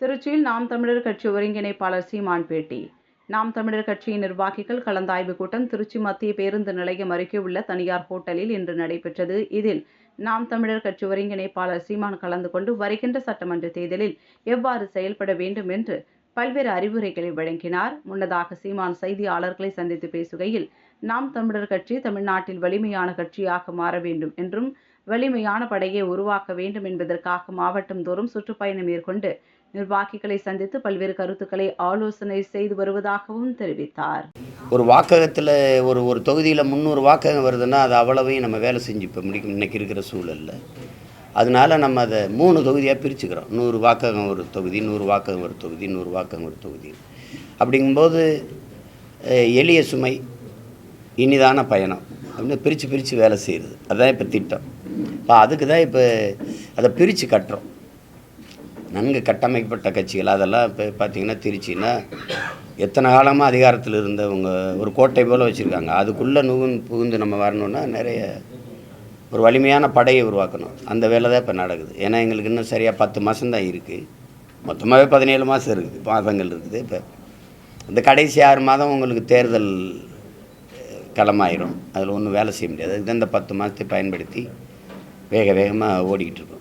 திருச்சியில் நாம் தமிழர் கட்சி ஒருங்கிணைப்பாளர் சீமான் பேட்டி. நாம் தமிழர் கட்சியின் நிர்வாகிகள் கலந்தாய்வு கூட்டம் திருச்சி மத்திய பேருந்து நிலையம் அருகே உள்ள தனியார் ஹோட்டலில் இன்று நடைபெற்றது. இதில் நாம் தமிழர் கட்சி ஒருங்கிணைப்பாளர் சீமான் கலந்து கொண்டு வருகின்ற சட்டமன்ற தேர்தலில் எவ்வாறு செயல்பட வேண்டும் என்று பல்வேறு அறிவுரைகளை வழங்கினார். முன்னதாக சீமான் செய்தியாளர்களை சந்தித்து பேசுகையில் நாம் தமிழர் கட்சி தமிழ்நாட்டில் வலிமையான கட்சியாக மாற வேண்டும் என்றும் வலிமையான படையை உருவாக்க வேண்டும் என்பதற்காக மாவட்டம் தோறும் சுற்றுப்பயணம் மேற்கொண்டு நிர்வாகிகளை சந்தித்து பல்வேறு கருத்துக்களை ஆலோசனை செய்து வருவதாகவும் தெரிவித்தார். ஒரு வாக்ககத்தில் ஒரு ஒரு தொகுதியில் முந்நூறு வாக்ககம் வருதுன்னா அது அவ்வளவையும் நம்ம வேலை செஞ்சு இப்போ முடிக்கும் இன்னைக்கு இருக்கிற சூழலில். அதனால நம்ம அதை மூணு தொகுதியாக பிரிச்சுக்கிறோம். நூறு வாக்ககம் ஒரு தொகுதி நூறு வாக்ககம் ஒரு தொகுதி நூறு வாக்ககம் ஒரு தொகுதி. அப்படிங்கும்போது எளிய சுமை இனிதான பயணம் அப்படின்னு பிரித்து பிரித்து வேலை செய்கிறது அதுதான் இப்போ திட்டம். இப்போ அதுக்கு தான் இப்போ அதை பிரித்து கட்டுறோம். நன்கு கட்டமைக்கப்பட்ட கட்சிகள் அதெல்லாம் இப்போ பார்த்திங்கன்னா திருச்சின்னா எத்தனை காலமாக அதிகாரத்தில் இருந்தவங்க ஒரு கோட்டை போல் வச்சுருக்காங்க. அதுக்குள்ளே நுகுந்து புகுந்து நம்ம வரணுன்னா நிறைய ஒரு வலிமையான படையை உருவாக்கணும். அந்த வேலை தான் இப்போ நடக்குது. ஏன்னா எங்களுக்கு இன்னும் சரியாக பத்து மாதம் தான் இருக்குது மொத்தமாகவே பதினேழு மாதம் இருக்குது. மாதங்கள் இருக்குது. இப்போ இந்த கடைசி ஆறு மாதம் உங்களுக்கு தேர்தல் களமாயிரும். அதில் ஒன்றும் வேலை செய்ய முடியாது. அதுக்கு தான் இந்த பத்து மாதத்தை பயன்படுத்தி வேக வேகமாக ஓடிக்கிட்டு இருக்கோம்.